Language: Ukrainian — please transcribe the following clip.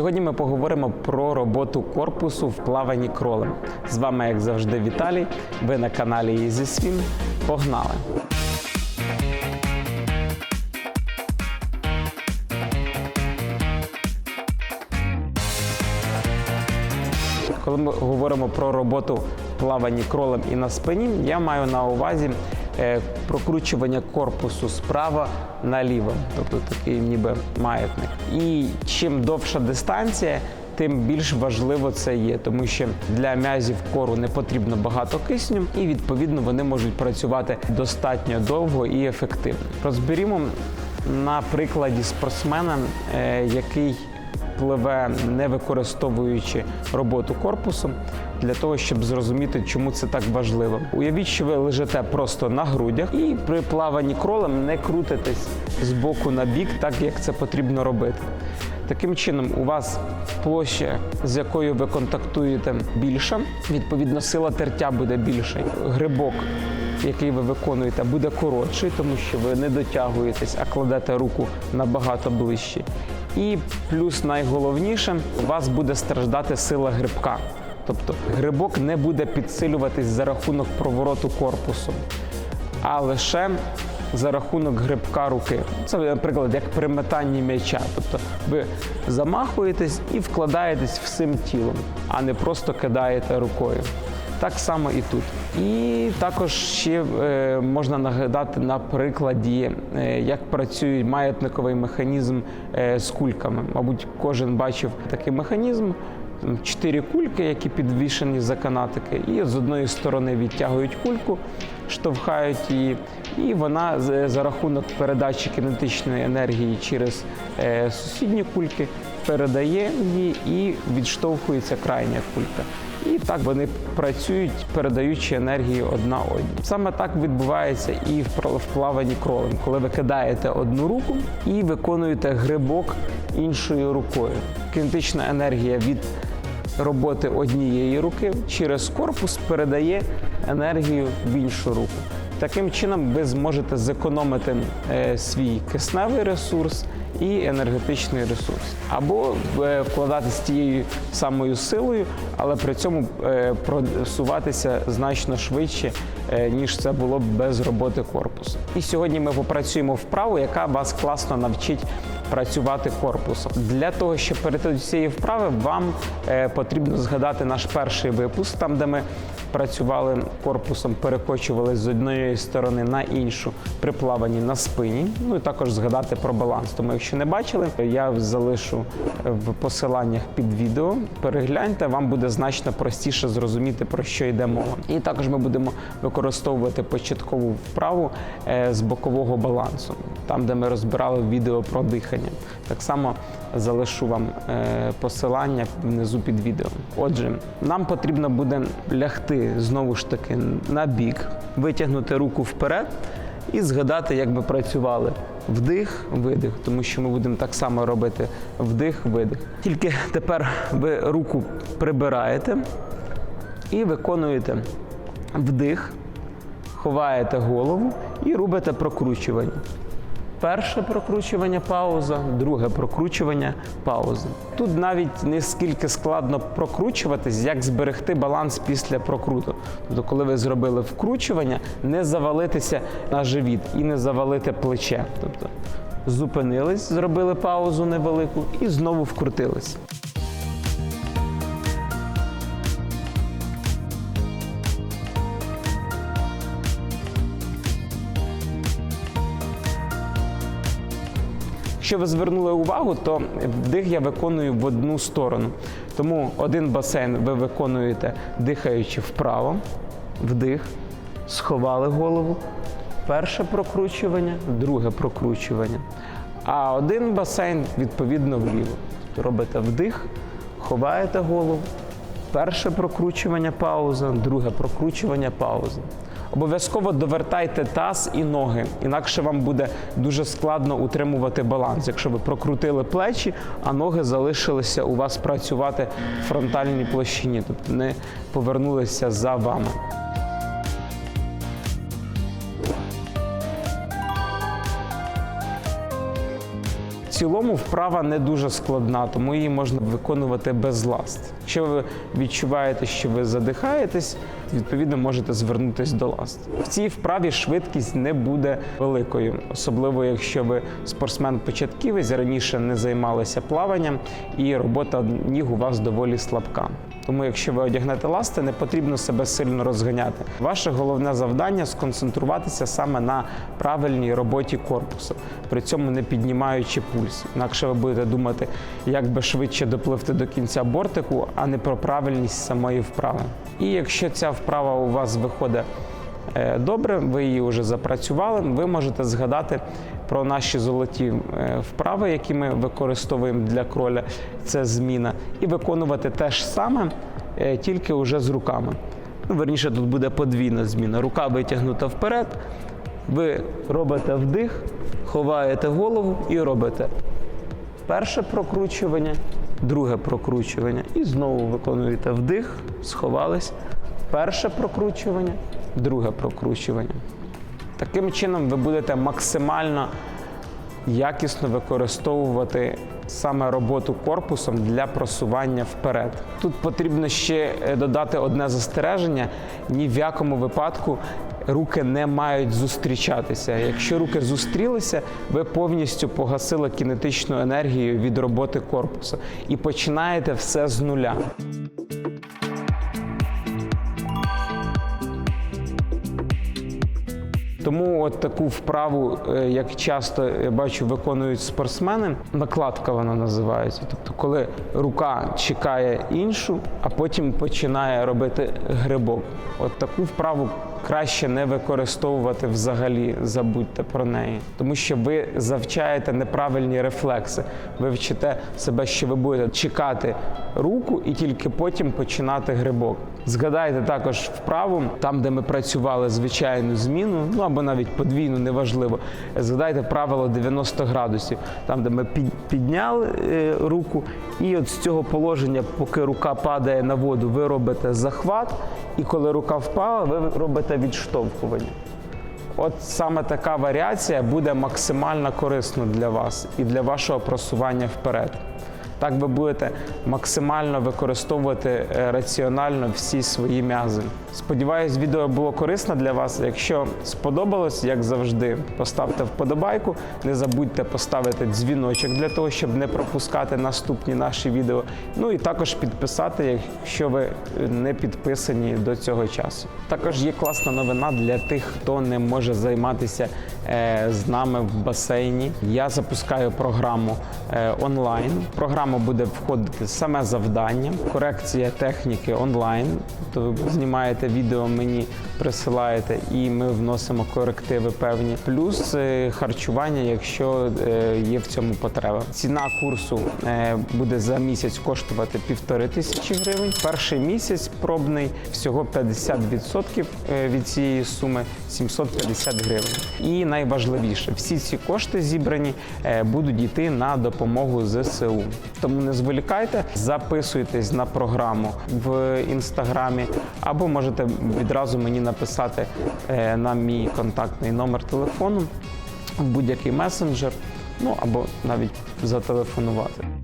Сьогодні ми поговоримо про роботу корпусу в плаванні кролем. З вами, як завжди, Віталій. Ви на каналі Easy Swim. Погнали! Коли ми говоримо про роботу плаванні кролем і на спині, я маю на увазі прокручування корпусу справа наліво, тобто такий ніби маятник. І чим довша дистанція, тим більш важливо це є, тому що для м'язів кору не потрібно багато кисню, і відповідно вони можуть працювати достатньо довго і ефективно. Розберімо на прикладі спортсмена, е, який пливе, не використовуючи роботу корпусу, для того, щоб зрозуміти, чому це так важливо. Уявіть, що ви лежите просто на грудях і при плаванні кролем не крутитесь з боку на бік, так як це потрібно робити. Таким чином, у вас площа, з якою ви контактуєте, більша, відповідно, сила тертя буде більша. Грибок, який ви виконуєте, буде коротший, тому що ви не дотягуєтесь, а кладете руку набагато ближче. І плюс найголовніше, у вас буде страждати сила грибка. Тобто грибок не буде підсилюватись за рахунок провороту корпусу, а лише за рахунок грибка руки. Це, наприклад, як при метанні м'яча. Тобто ви замахуєтесь і вкладаєтесь всім тілом, а не просто кидаєте рукою. Так само і тут. І також ще е, можна нагадати на прикладі, е, як працює маятниковий механізм е, з кульками. Мабуть, кожен бачив такий механізм. Чотири кульки, які підвішені за канатики, і з одної сторони відтягують кульку, штовхають її, і вона за рахунок передачі кинетичної енергії через е, сусідні кульки передає її і відштовхується крайня кулька. І так вони працюють, передаючи енергію одна одній. Саме так відбувається і в плаванні кролем, коли ви кидаєте одну руку і виконуєте грибок іншою рукою. Кинетична енергія від роботи однієї руки через корпус передає енергію в іншу руку. Таким чином ви зможете зекономити е, свій кисневий ресурс і енергетичний ресурс, або е, вкладати з тією самою силою, але при цьому е, просуватися значно швидше, ніж це було б без роботи корпусу. І сьогодні ми попрацюємо вправу, яка вас класно навчить працювати корпусом. Для того, щоб перейти до цієї вправи, вам е, потрібно згадати наш перший випуск, там де ми працювали корпусом, перекочували з однієї сторони на іншу при плаванні на спині. Ну і також згадати про баланс. Тому, якщо не бачили, я залишу в посиланнях під відео. Перегляньте, вам буде значно простіше зрозуміти про що йде мова. І також ми будемо використовувати початкову вправу е, з бокового балансу, там, де ми розбирали відео про дихання. Так само залишу вам е, посилання внизу під відео. Отже, нам потрібно буде лягти знову ж таки на бік, витягнути руку вперед і згадати, як ми працювали. Вдих, видих, тому що ми будемо так само робити вдих, видих. Тільки тепер ви руку прибираєте і виконуєте вдих, ховаєте голову і робите прокручування. Перше прокручування пауза, друге прокручування пауза. Тут навіть не скільки складно прокручуватись, як зберегти баланс після прокруту. Тобто, коли ви зробили вкручування, не завалитися на живіт і не завалити плече. Тобто зупинились, зробили паузу невелику і знову вкрутились. Якщо ви звернули увагу, то вдих я виконую в одну сторону. Тому один басейн ви виконуєте дихаючи вправо, вдих, сховали голову, перше прокручування, друге прокручування. А один басейн відповідно вліво. Робите вдих, ховаєте голову, перше прокручування пауза, друге прокручування пауза. Обов'язково довертайте таз і ноги, інакше вам буде дуже складно утримувати баланс, якщо ви прокрутили плечі, а ноги залишилися у вас працювати в фронтальній площині, тобто не повернулися за вами. цілому вправа не дуже складна, тому її можна виконувати без ласт. Якщо ви відчуваєте, що ви задихаєтесь, відповідно можете звернутися до ласт. В цій вправі швидкість не буде великою, особливо якщо ви спортсмен-початківець, раніше не займалися плаванням, і робота ніг у вас доволі слабка. Тому, якщо ви одягнете ласти, не потрібно себе сильно розганяти. Ваше головне завдання сконцентруватися саме на правильній роботі корпусу, при цьому не піднімаючи пульс. Інакше ви будете думати, як би швидше допливти до кінця бортику, а не про правильність самої вправи. І якщо ця вправа у вас виходить е, добре, ви її вже запрацювали, ви можете згадати про наші золоті е, вправи, які ми використовуємо для кроля, це зміна, і виконувати те ж саме, е, тільки вже з руками. Ну, верніше, тут буде подвійна зміна. Рука витягнута вперед, ви робите вдих, ховаєте голову і робите перше прокручування, друге прокручування. І знову виконуєте вдих, сховались, перше прокручування, друге прокручування. Таким чином ви будете максимально якісно використовувати саме роботу корпусом для просування вперед. Тут потрібно ще е, додати одне застереження: ні в якому випадку руки не мають зустрічатися. Якщо руки зустрілися, ви повністю погасили кінетичну енергію від роботи корпусу і починаєте все з нуля. Тому от таку вправу, е, як часто я бачу, виконують спортсмени, накладка вона називається. Тобто, коли рука чекає іншу, а потім починає робити грибок. От таку вправу краще не використовувати взагалі, забудьте про неї, тому що ви завчаєте неправильні рефлекси. Ви вчите себе, що ви будете чекати руку і тільки потім починати грибок. Згадайте також вправу, там, де ми працювали звичайну зміну, ну або навіть подвійну, неважливо. Згадайте правило 90 градусів, там, де ми підняли е, руку, і от з цього положення, поки рука падає на воду, ви робите захват, і коли рука впала, ви робите відштовхування. От саме така варіація буде максимально корисна для вас і для вашого просування вперед. Так ви будете максимально використовувати е, раціонально всі свої м'язи. Сподіваюсь, відео було корисно для вас. Якщо сподобалось, як завжди, поставте вподобайку. Не забудьте поставити дзвіночок для того, щоб не пропускати наступні наші відео. Ну і також підписати, якщо ви е, не підписані до цього часу. Також є класна новина для тих, хто не може займатися е, з нами в басейні. Я запускаю програму онлайн. В програму буде входити саме завдання, корекція техніки онлайн. Тобто ви знімаєте відео, мені присилаєте, і ми вносимо корективи певні. Плюс е, харчування, якщо е, є в цьому потреба. Ціна курсу е, буде за місяць коштувати півтори тисячі гривень. Перший місяць пробний всього 50% е, від цієї суми 750 гривень. І найважливіше, всі ці кошти зібрані будуть йти на допомогу ЗСУ. Тому не зволікайте, записуйтесь на програму в інстаграмі, або можете відразу мені написати е, на мій контактний номер телефону в будь-який месенджер, ну або навіть зателефонувати.